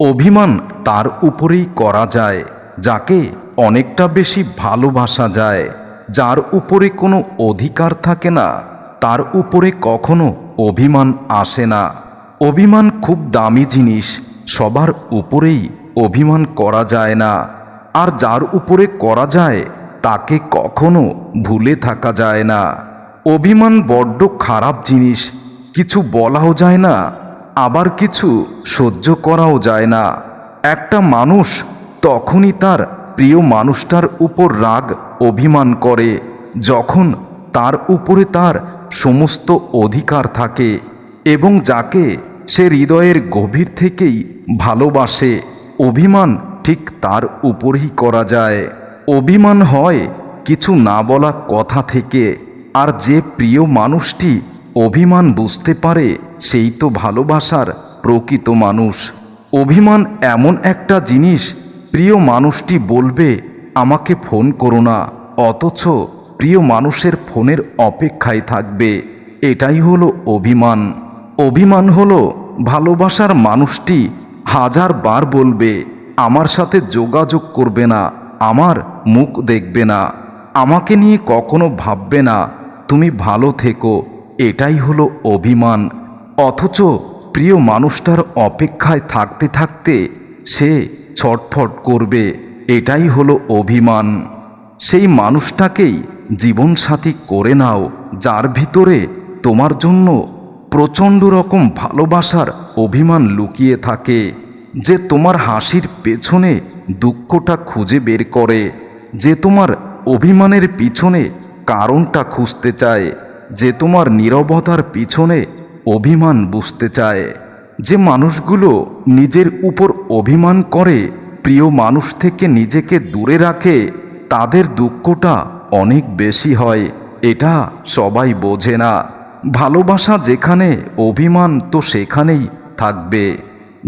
অভিমান তার উপরেই করা যায়, যাকে অনেকটা বেশি ভালোবাসা যায়। যার উপরে কোনো অধিকার থাকে না, তার উপরে কখনো অভিমান আসে না। অভিমান খুব দামি জিনিস, সবার উপরেই অভিমান করা যায় না। আর যার উপরে করা যায়, তাকে কখনো ভুলে থাকা যায় না। অভিমান বড্ড খারাপ জিনিস, কিছু বলাও যায় না আবার কিছু সহ্য করাও যায় না। একটা মানুষ তখনই তার প্রিয় মানুষটার উপর রাগ অভিমান করে, যখন তার উপরে তার সমস্ত অধিকার থাকে এবং যাকে সে হৃদয়ের গভীর থেকেই ভালোবাসে। অভিমান ঠিক তার উপরেই করা যায়। অভিমান হয় কিছু না বলা কথা থেকে, আর যে প্রিয় মানুষটি অভিমান বুঝতে পারে সেই তো ভালোবাসার প্রকৃত মানুষ। অভিমান এমন একটা জিনিস, প্রিয় মানুষটি বলবে, আমাকে ফোন করো না। অথচ প্রিয় মানুষের ফোনের অপেক্ষায় থাকবে। এটাই হলো অভিমান। অভিমান হলো ভালোবাসার মানুষটি হাজার বার বলবে, আমার সাথে যোগাযোগ করবে না, আমার মুখ দেখবে না, আমাকে নিয়ে কখনো ভাববে না, তুমি ভালো থেকো। এটাই হলো অভিমান। অথচ প্রিয় মানুষটার অপেক্ষায় থাকতে থাকতে সে ছটফট করবে। এটাই হলো অভিমান। সেই মানুষটাকেই জীবনসাথী করে নাও, যার ভিতরে তোমার জন্য প্রচণ্ড রকম ভালোবাসার অভিমান লুকিয়ে থাকে, যে তোমার হাসির পেছনে দুঃখটা খুঁজে বের করে, যে তোমার অভিমানের পিছনে কারণটা খুঁজতে চায়, যে তোমার নীরবতার পিছনে অভিমান বুঝতে চায়। যে মানুষগুলো নিজের উপর অভিমান করে, প্রিয় মানুষ থেকে নিজেকে দূরে রাখে, তাদের দুঃখটা অনেক বেশি হয়। এটা সবাই বোঝে না। ভালোবাসা যেখানে, অভিমান তো সেখানেই থাকবে।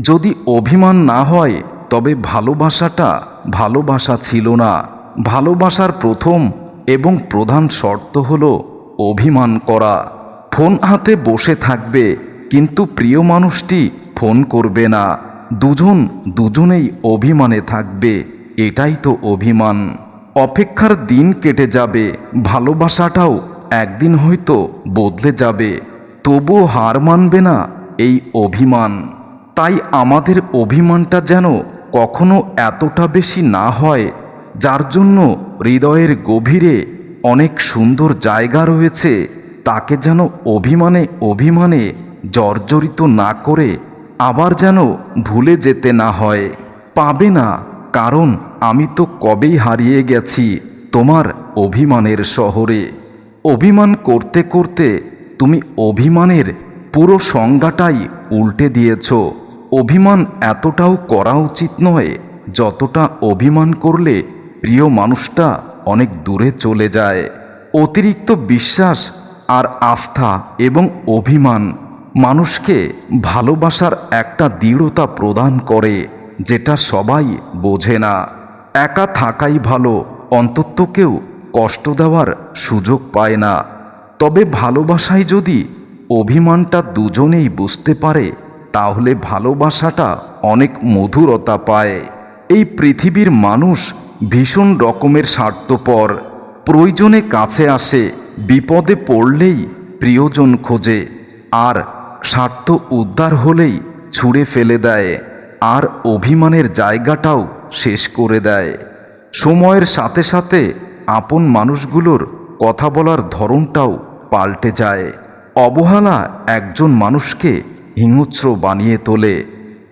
যদি অভিমান না হয়, তবে ভালোবাসাটা ভালোবাসা ছিল না। ভালোবাসার প্রথম এবং প্রধান শর্ত হল অভিমান করা। ফোন হাতে বসে থাকবে, কিন্তু প্রিয় মানুষটি ফোন করবে না। দুজন দুজনেই অভিমানে থাকবে, এটাই তো অভিমান। অপেক্ষার দিন কেটে যাবে, ভালোবাসাটাও একদিন হয়তো বদলে যাবে। তবুও হার মানবে না এই অভিমান। তাই আমাদের অভিমানটা যেন কখনো এতটা বেশি না হয়, যার জন্য হৃদয়ের গভীরে অনেক সুন্দর জায়গা রয়েছে তাকে যেন অভিমানে অভিমানে জর্জরিত না করে আবার যেন ভুলে যেতে না হয়। পাবে না, কারণ আমি তো কবেই হারিয়ে গেছি তোমার অভিমানের শহরে। অভিমান করতে করতে তুমি অভিমানের পুরো সংজ্ঞাটাই উল্টে দিয়েছ। অভিমান এতটাও করা উচিত নয় যতটা অভিমান করলে প্রিয় মানুষটা অনেক দূরে চলে যায়। অতিরিক্ত বিশ্বাস আর আস্থা এবং অভিমান মানুষকে ভালোবাসার একটা দৃঢ়তা প্রদান করে, যেটা সবাই বোঝে না। একা থাকাই ভালো, অন্তত কেউ কষ্ট দেওয়ার সুযোগ পায় না। তবে ভালোবাসায় যদি অভিমানটা দুজনেই বুঝতে পারে, তাহলে ভালোবাসাটা অনেক মধুরতা পায়। এই পৃথিবীর মানুষ ভীষণ রকমের স্বার্থপর, প্রয়োজনে কাছে আসে বিপদে পড়লেই প্রিয়জন খোঁজে, আর স্বার্থ উদ্ধার হলেই ছুঁড়ে ফেলে দেয়, আর অভিমানের জায়গাটাও শেষ করে দেয়। সময়ের সাথে সাথে আপন মানুষগুলোর কথা বলার ধরনটাও পাল্টে যায়। অবহেলা একজন মানুষকে হিংস্র বানিয়ে তোলে।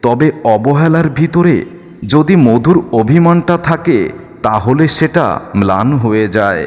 তবে অবহেলার ভিতরে যদি মধুর অভিমানটা থাকে, তাহলে সেটা ম্লান হয়ে যায়।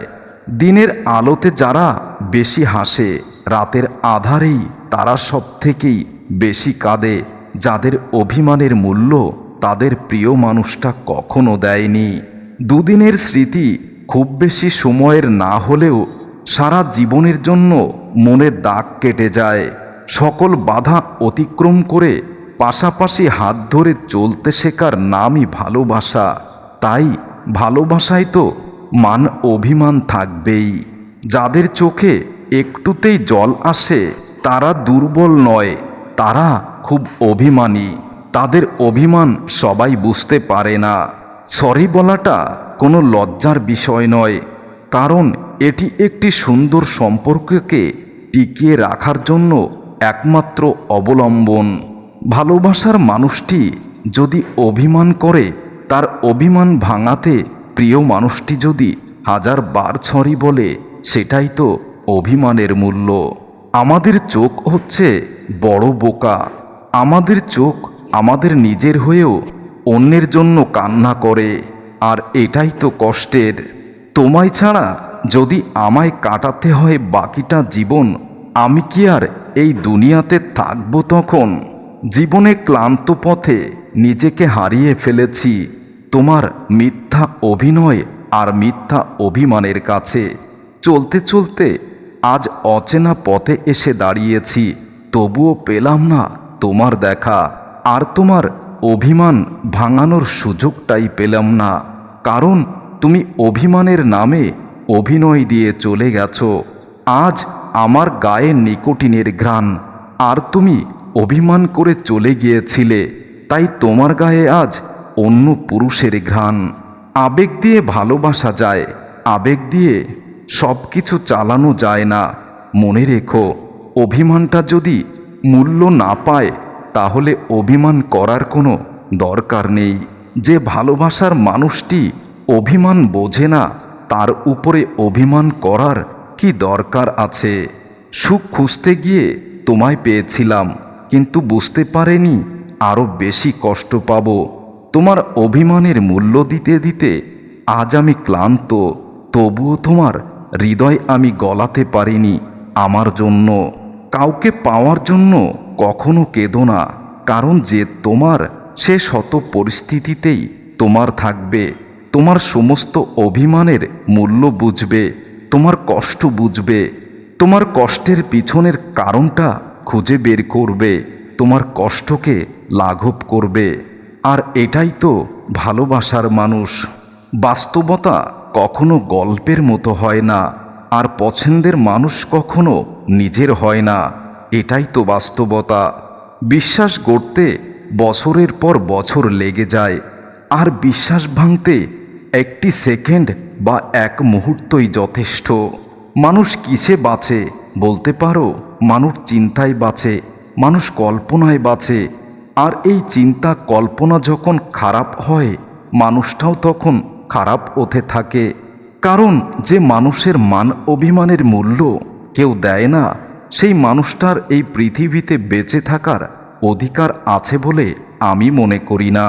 দিনের আলোতে যারা বেশি হাসে, রাতের আধারেই তারা সব থেকেই বেশি কাঁদে। যাদের অভিমানের মূল্য তাদের প্রিয় মানুষটা কখনো দেয়নি। দুদিনের স্মৃতি খুব বেশি সময়ের না হলেও সারা জীবনের জন্য মনের দাগ কেটে যায়। সকল বাধা অতিক্রম করে পাশাপাশি হাত ধরে চলতে শেখার নামই ভালোবাসা। তাই ভালোবাসায় তো মান অভিমান থাকবেই। যাদের চোখে একটুতেই জল আসে, তারা দুর্বল নয়, তারা খুব অভিমানী। তাদের অভিমান সবাই বুঝতে পারে না। সরি বলাটা কোনো লজ্জার বিষয় নয়, কারণ এটি একটি সুন্দর সম্পর্ককে টিকিয়ে রাখার জন্য একমাত্র অবলম্বন। ভালোবাসার মানুষটি যদি অভিমান করে, তার অভিমান ভাঙাতে প্রিয় মানুষটি যদি হাজার বার ছড়ি বলে, সেটাই তো অভিমানের মূল্য। আমাদের চোখ হচ্ছে বড় বোকা। আমাদের চোখ আমাদের নিজের হয়েও অন্যের জন্য কান্না করে, আর এটাই তো কষ্টের। তোমায় ছাড়া যদি আমায় কাটাতে হয় বাকিটা জীবন, আমি কি আর এই দুনিয়াতে থাকব তখন? জীবনে ক্লান্ত পথে নিজেকে হারিয়ে ফেলেছি। তোমার মিথ্যা অভিনয় আর মিথ্যা অভিমানের কাছে। চলতে চলতে আজ অচেনা পথে এসে দাঁড়িয়েছি, তবুও পেলাম না তোমার দেখা। আর তোমার অভিমান ভাঙানোর সুযোগটাই পেলাম না, কারণ তুমি অভিমানের নামে অভিনয় দিয়ে চলে গেছো। আজ আমার গায়ে নিকোটিনের ঘ্রাণ, আর তুমি অভিমান করে চলে গিয়েছিলে, তাই তোমার গায়ে আজ অন্য পুরুষের ঘ্রাণ। আবেগ দিয়ে ভালোবাসা যায়, আবেগ দিয়ে সব কিছু চালানো যায় না। মনে রেখো, অভিমানটা যদি মূল্য না পায়, তাহলে অভিমান করার কোনো দরকার নেই। যে ভালোবাসার মানুষটি অভিমান বোঝে না, তার উপরে অভিমান করার কি দরকার আছে? সুখ খুঁজতে গিয়ে তোমায় পেয়েছিলাম, কিন্তু বুঝতে পারেনি আরও বেশি কষ্ট পাব। তোমার অভিমানের মূল্য দিতে দিতে আজ আমি ক্লান্ত, তবুও তোমার হৃদয় আমি গলাতে পারিনি আমার জন্য। কাউকে পাওয়ার জন্য কখনো কেঁদো না, কারণ যে তোমার, সে শত পরিস্থিতিতেই তোমার থাকবে। তোমার সমস্ত অভিমানের মূল্য বুঝবে, তোমার কষ্ট বুঝবে, তোমার কষ্টের পিছনের কারণটা খুঁজে বের করবে, তোমার কষ্টকে লাঘব করবে। আর এটাই তো ভালোবাসার মানুষ। বাস্তবতা কখনো গল্পের মতো হয় না, আর পছন্দের মানুষ কখনো নিজের হয় না। এটাই তো বাস্তবতা। বিশ্বাস গড়তে বছরের পর বছর লেগে যায়, আর বিশ্বাস ভাঙতে একটি সেকেন্ড বা এক মুহূর্তই যথেষ্ট। মানুষ কিসে বাঁচে বলতে পারো? মানুষ চিন্তায় বাঁচে, মানুষ কল্পনায় বাঁচে আর এই চিন্তা কল্পনা যখন খারাপ হয়, মানুষটাও তখন খারাপ হতে থাকে। কারণ যে মানুষের মান অভিমানের মূল্য কেউ দেয় না, সেই মানুষটার এই পৃথিবীতে বেঁচে থাকার অধিকার আছে বলে আমি মনে করি না।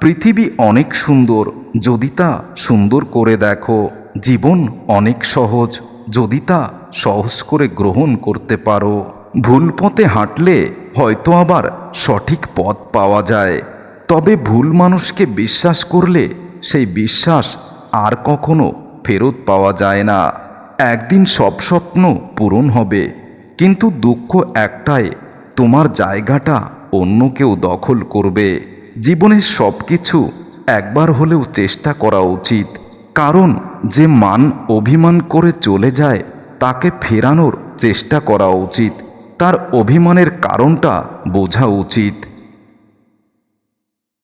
পৃথিবী অনেক সুন্দর, যদি তা সুন্দর করে দেখো। জীবন অনেক সহজ, যদি তা সহজ করে গ্রহণ করতে পারো। ভুল পথে হাঁটলে হয়তো আবার সঠিক পথ পাওয়া যায়। তবে ভুল মানুষকে বিশ্বাস করলে সেই বিশ্বাস আর কখনো ফেরত পাওয়া যায় না। একদিন সব স্বপ্ন পূরণ হবে, কিন্তু দুঃখ একটাই, তোমার জায়গাটা অন্য কেউ দখল করবে। জীবনের সব কিছু একবার হলেও চেষ্টা করা উচিত, কারণ যে মান অভিমান করে চলে যায়, তাকে ফেরানোর চেষ্টা করা উচিত। তার অভিমানের কারণটা বোঝা উচিত।